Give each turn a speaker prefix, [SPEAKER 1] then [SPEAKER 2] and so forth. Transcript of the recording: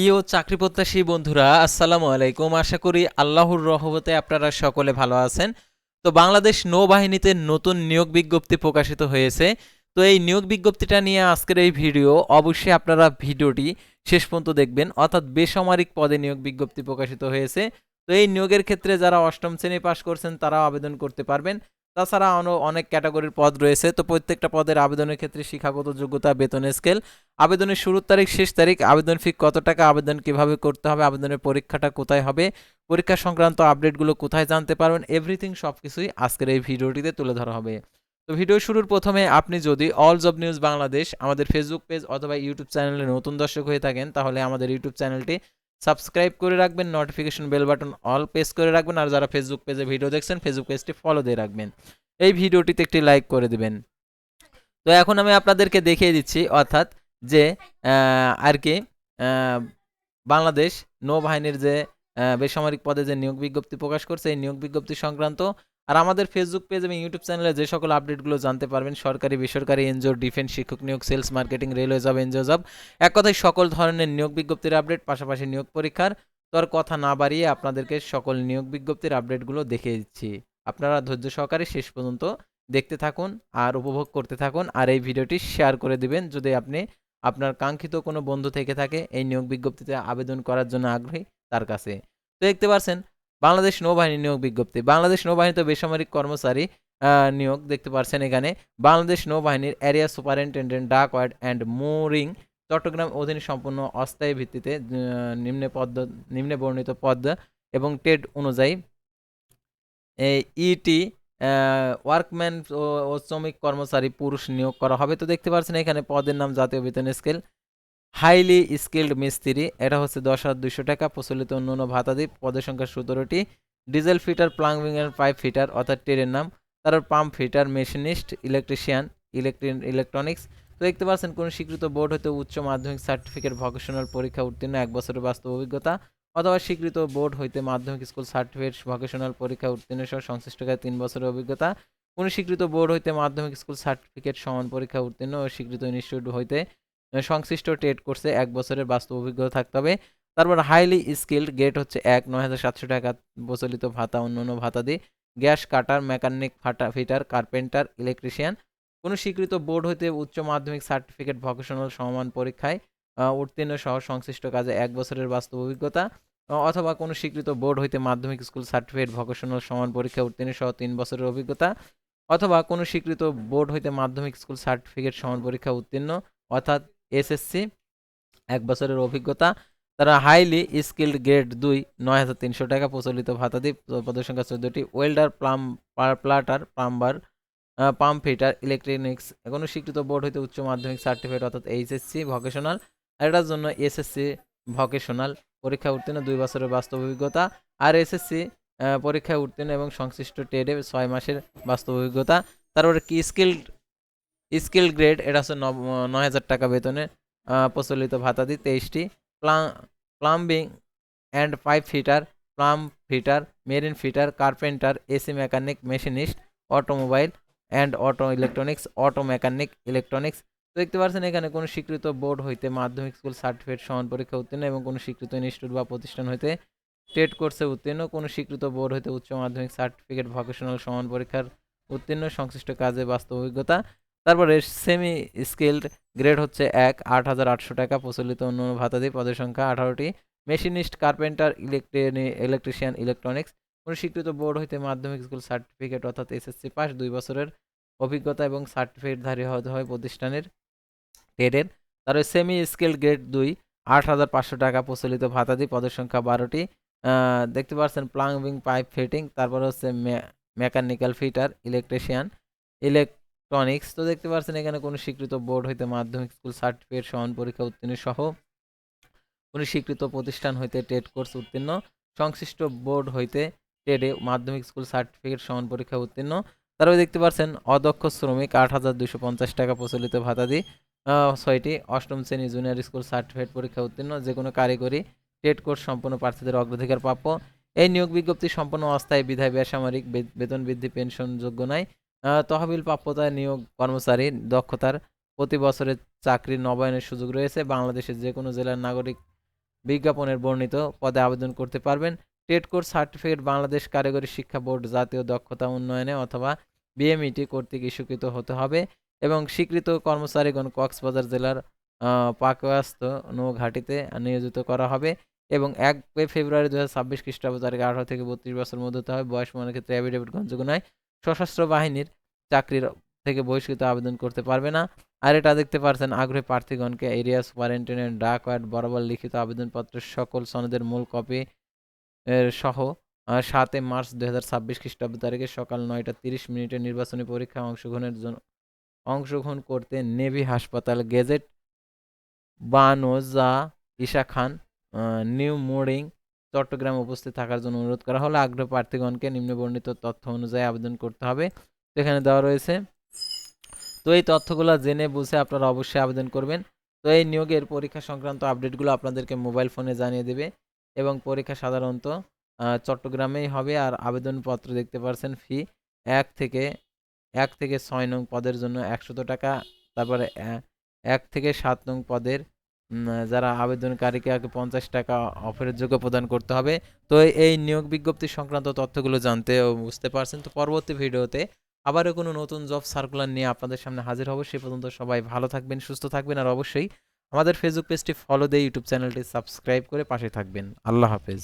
[SPEAKER 1] প্রিয় চাকরি প্রত্যাশী বন্ধুরা, আসসালামু আলাইকুম। আশা করি আল্লাহর রহমতে আপনারা সকলে ভালো আছেন। তো বাংলাদেশ নৌবাহিনীতে নতুন নিয়োগ বিজ্ঞপ্তি প্রকাশিত হয়েছে। তো এই নিয়োগ বিজ্ঞপ্তিটা নিয়ে আজকের এই ভিডিও, অবশ্যই আপনারা ভিডিওটি শেষ পর্যন্ত দেখবেন, অর্থাৎ বেসামরিক পদে নিয়োগ বিজ্ঞপ্তি প্রকাশিত হয়েছে। তো এই নিয়োগের ক্ষেত্রে যারা অষ্টম শ্রেণি পাশ করছেন, তারাও আবেদন করতে পারবেন। তাছাড়া আরও অনেক ক্যাটাগরির পদ রয়েছে। তো প্রত্যেকটা পদের আবেদনের ক্ষেত্রে শিক্ষাগত যোগ্যতা, বেতন, স্কেল। আবেদনের শুরুর তারিখ, শেষ তারিখ, আবেদন ফি কত টাকা, আবেদন কীভাবে করতে হবে, আবেদনের পরীক্ষাটা কোথায় হবে, পরীক্ষা সংক্রান্ত আপডেটগুলো কোথায় জানতে পারবেন এভরিথিং সব কিছুই আজকের এই ভিডিওটিতে তুলে ধরা হবে। তো ভিডিও শুরুর প্রথমে আপনি যদি অল জব নিউজ বাংলাদেশ আমাদের ফেসবুক পেজ অথবা ইউটিউব চ্যানেলে নতুন দর্শক হয়ে থাকেন, তাহলে আমাদের ইউটিউব চ্যানেলটি সাবস্ক্রাইব করে রাখবেন notification bell button all press করে রাখবেন, আর যারা ফেসবুক পেজে ভিডিও দেখছেন ফেসবুক পেজটি ফলো দিয়ে রাখবেন। এই ভিডিওটিতে একটি লাইক করে দেবেন। তো এখন আমি আপনাদেরকে দেখিয়ে দিচ্ছি, অর্থাৎ যে আর কি বাংলাদেশ নৌবাহিনীর যে বেসামরিক পদে যে নিয়োগ বিজ্ঞপ্তি প্রকাশ করছে, এই নিয়োগ বিজ্ঞপ্তি সংক্রান্ত আর আমাদের ফেসবুক পেজ এবং ইউটিউব চ্যানেলে যে সকল আপডেটগুলো জানতে পারবেন, সরকারি, বেসরকারি এনজিও ডিফেন্স শিক্ষক নিয়োগ sales marketing railway job NGO job এক কথায় সকল ধরনের নিয়োগ বিজ্ঞপ্তির আপডেট পাশাপাশি নিয়োগ পরীক্ষার। তো আর কথা না বাড়িয়ে আপনাদেরকে সকল নিয়োগ বিজ্ঞপ্তির আপডেটগুলো দেখিয়ে দিচ্ছি। আপনারা ধৈর্য সহকারে শেষ পর্যন্ত দেখতে থাকুন আর উপভোগ করতে থাকুন আর এই ভিডিওটি শেয়ার করে দিবেন যদি আপনি আপনার কাঙ্ক্ষিত কোনো বন্ধু থেকে থাকে, এই নিয়োগ বিজ্ঞপ্তিতে আবেদন করার জন্য আগ্রহী তার কাছে। তো দেখতে পাচ্ছেন বাংলাদেশ নৌবাহিনী নিয়োগ বিজ্ঞপ্তি। বাংলাদেশ নৌবাহিনীতে বেসামরিক কর্মচারী নিয়োগ দেখতে পাচ্ছেন এখানে। বাংলাদেশ নৌবাহিনীর area superintendent dockyard and mooring Chattogram অধীনে সম্পূর্ণ অস্থায়ী ভিত্তিতে নিম্নে পদ নিম্নে বর্ণিত পদ এবং টেড অনুযায়ী ইটি ওয়ার্কম্যান ও শ্রমিক কর্মচারী পুরুষ নিয়োগ করা হবে। তো দেখতে পাচ্ছেন এখানে পদের নাম জাতীয় বেতন স্কেল। হাইলি স্কিল্ড মিস্ত্রি। এটা হচ্ছে দশ হাজার দুশো টাকা, প্রচলিত অন্যান্য ভাতাদি। পদের সংখ্যা সতেরোটি। ডিজেল ফিটার প্লাম্বিং এর পাইপ ফিটার, অর্থাৎ ট্রেডের নাম। তারপর pump fitter, machinist, electrician electric electronics. তো দেখতে পাচ্ছেন, কোন স্বীকৃত বোর্ড হতে উচ্চ মাধ্যমিক সার্টিফিকেট, ভকেশনাল পরীক্ষা উত্তীর্ণ, এক বছরের বাস্তব অভিজ্ঞতা, অথবা স্বীকৃত বোর্ড হইতে মাধ্যমিক স্কুল সার্টিফিকেট, ভকেশনাল পরীক্ষা উত্তীর্ণ সহ সংশ্লিষ্ট কাজে তিন বছরের অভিজ্ঞতা। কোন স্বীকৃত বোর্ড হইতে মাধ্যমিক স্কুল সার্টিফিকেট, সমান পরীক্ষা উত্তীর্ণ ও স্বীকৃত ইনস্টিটিউট হইতে সংশ্লিষ্ট টেট কোর্সে এক বছরের বাস্তব অভিজ্ঞতা থাকতে হবে। তারপর হাইলি স্কিল্ড গেট হচ্ছে এক, নয় হাজার সাতশো টাকা প্রচলিত ভাতা অন্যান্য ভাতা দিয়ে। গ্যাস কাটার মেকানিক ফাটা ফিটার কার্পেন্টার ইলেকট্রিশিয়ান কোনো স্বীকৃত বোর্ড হইতে উচ্চ মাধ্যমিক সার্টিফিকেট ভকেশনাল সমান পরীক্ষায় উত্তীর্ণ সহ সংশ্লিষ্ট কাজে এক বছরের বাস্তব অভিজ্ঞতা। অথবা কোনো স্বীকৃত বোর্ড হইতে মাধ্যমিক স্কুল সার্টিফিকেট ভকেশনাল সমান পরীক্ষা উত্তীর্ণ সহ তিন বছরের অভিজ্ঞতা। অথবা কোনো স্বীকৃত বোর্ড হইতে মাধ্যমিক স্কুল সার্টিফিকেট সমান পরীক্ষা উত্তীর্ণ, অর্থাৎ এসএসসি, এক বছরের অভিজ্ঞতা, তারা হাইলি স্কিল্ড গ্রেড দুই, নয় হাজার তিনশো টাকা প্রচলিত ভাতাদি পদের সংখ্যা চোদ্দটি ওয়েল্ডার প্লাম প্লাটার প্লাম্বার পাম্প ফিটার ইলেকট্রনিক্স কোনো স্বীকৃত বোর্ড হইতে উচ্চ মাধ্যমিক সার্টিফিকেট অর্থাৎ এইচএসসি ভকেশনাল এটার জন্য এসএসসি ভকেশনাল পরীক্ষা উত্তীর্ণ, দুই বছরের বাস্তব অভিজ্ঞতা, আর এসএসসি পরীক্ষায় উত্তীর্ণ এবং সংশ্লিষ্ট ট্রেডে ছয় মাসের বাস্তব অভিজ্ঞতা, তারপরে কি স্কিল্ড স্কিল গ্রেড, এটা হচ্ছে নয় হাজার টাকা বেতনে প্রচলিত ভাতাদি তেইশটি। Plumbing and pipe fitter, plumb fitter, marine fitter, carpenter, AC mechanic, machinist, automobile and auto electronics, auto mechanic, electronics. দেখতে পাচ্ছেন এখানে কোনো স্বীকৃত বোর্ড হইতে মাধ্যমিক স্কুল সার্টিফিকেট সমান পরীক্ষা উত্তীর্ণ এবং কোনো স্বীকৃত ইনস্টিটিউট বা প্রতিষ্ঠান হইতে স্টেট কোর্সে উত্তীর্ণ, কোনো স্বীকৃত বোর্ড হইতে উচ্চ মাধ্যমিক সার্টিফিকেট ভকেশনাল সমান পরীক্ষার উত্তীর্ণ, সংশ্লিষ্ট কাজে বাস্তব অভিজ্ঞতা। তারপরে সেমি স্কিল্ড গ্রেড হচ্ছে এক, আট হাজার আটশো টাকা প্রচলিত অন্য ভাতাদি পদের সংখ্যা আঠারোটি। মেশিনিস্ট কার্পেন্টার ইলেকট্রনি ইলেকট্রিশিয়ান ইলেকট্রনিক্স কোনো স্বীকৃত বোর্ড হইতে মাধ্যমিক স্কুল সার্টিফিকেট অর্থাৎ এসএসসি পাস দুই বছরের অভিজ্ঞতা এবং সার্টিফিকেটধারী হতে হয় প্রতিষ্ঠানের ট্রেডের তারপরে সেমি স্কিল গ্রেড দুই, আট হাজার পাঁচশো টাকা প্রচলিত ভাতাদি পদের সংখ্যা বারোটি। দেখতে পাচ্ছেন প্লাম্বিং পাইপ ফিটিং তারপর হচ্ছে মেকানিক্যাল ফিটার ইলেকট্রিশিয়ান ইলেকট্রনিক্স তো দেখতে পাচ্ছেন এখানে কোনো স্বীকৃত বোর্ড হইতে মাধ্যমিক স্কুল সার্টিফিকেট সমান পরীক্ষা উত্তীর্ণ সহ কোনো স্বীকৃত প্রতিষ্ঠান হইতে টেট কোর্স উত্তীর্ণ সংশ্লিষ্ট বোর্ড হইতে টেডে মাধ্যমিক স্কুল সার্টিফিকেট সমান পরীক্ষা উত্তীর্ণ। তারপরে দেখতে পাচ্ছেন অদক্ষ শ্রমিক আট হাজার দুশো পঞ্চাশ টাকা প্রচলিত ভাতাদি আহ, ছয়টি অষ্টম শ্রেণি জুনিয়র স্কুল সার্টিফিকেট পরীক্ষা উত্তীর্ণ যে কোনো কারিগরি টেট কোর্স সম্পন্ন প্রার্থীদের অগ্রাধিকার প্রাপ্য। এই নিয়োগ বিজ্ঞপ্তি সম্পূর্ণ অস্থায়ী বিধায় বেসামরিক বেতন বৃদ্ধি পেনশন যোগ্য নয়। তহবিল প্রাপ্যতায় নিয়োগ কর্মচারী দক্ষতার প্রতি বছরের চাকরির নবায়নের সুযোগ রয়েছে। বাংলাদেশের যে কোনো জেলার নাগরিক বিজ্ঞাপনের বর্ণিত পদে আবেদন করতে পারবেন। টেট কোর্স সার্টিফিকেট বাংলাদেশ কারিগরি শিক্ষা বোর্ড জাতীয় দক্ষতা উন্নয়নে অথবা বিএমইটি কর্তৃক ইস্যুকৃত হতে হবে এবং স্বীকৃত কর্মচারীগণ কক্সবাজার জেলার পাকওয়াস্ত নৌঘাটিতে নিয়োজিত করা হবে এবং এক ফেব্রুয়ারি দু হাজার ছাব্বিশ খ্রিস্টাব্দ তারিখ আঠারো থেকে বত্রিশ বছর মধ্যে হতে হবে। বয়স মনের ক্ষেত্রে অ্যাফিডেভিট গ্রহণযোগ্য নয়। সশস্ত্র বাহিনীর চাকরির থেকে বহিষ্কৃত আবেদন করতে পারবে না। আর এটা দেখতে পারছেন আগ্রহী প্রার্থীগণকে এরিয়া সুপারিনটেন্ডেন্ট ডাক ওয়ার্ড বরাবর লিখিত আবেদনপত্রের সকল সনদের মূল কপি সহ সাতে মার্চ দু হাজার ছাব্বিশ খ্রিস্টাব্দ তারিখে সকাল নয়টা তিরিশ মিনিটে নির্বাচনী পরীক্ষায় অংশগ্রহণের জন্য অংশগ্রহণ করতে নেভি হাসপাতাল গেজেট বানোজা ঈশা খান নিউ মোরিং চট্টগ্রামে উপস্থিত থাকার জন্য অনুরোধ করা হলো। আগ্রহ প্রার্থীগণকে নিম্নবর্ণিত তথ্য অনুযায়ী আবেদন করতে হবে। এখানে দেওয়া রয়েছে। তো এই তথ্যগুলো জেনে বুঝে আপনারা অবশ্যই আবেদন করবেন। তো এই নিয়োগের পরীক্ষা সংক্রান্ত আপডেটগুলো আপনাদেরকে মোবাইল ফোনে জানিয়ে দেবে এবং পরীক্ষা সাধারণত চট্টগ্রামেই হবে আর আবেদনপত্র দেখতে পারছেন ফি এক থেকে এক থেকে ছয় নং পদের জন্য একশত টাকা, তারপরে এক থেকে সাত নং পদের যারা আবেদনকারীকে আগে পঞ্চাশ টাকা অফারের যোগ্য প্রদান করতে হবে। তো এই- নিয়োগ বিজ্ঞপ্তি সংক্রান্ত তথ্যগুলো জানতে ও বুঝতে পারছেন। তো পরবর্তী ভিডিওতে আবারও কোনো নতুন জব সার্কুলার নিয়ে আপনাদের সামনে হাজির হব। সে পর্যন্ত সবাই ভালো থাকবেন, সুস্থ থাকবেন আর অবশ্যই আমাদের ফেসবুক পেজটি ফলো দিয়ে ইউটিউব চ্যানেলটি সাবস্ক্রাইব করে পাশে থাকবেন। আল্লাহ হাফেজ।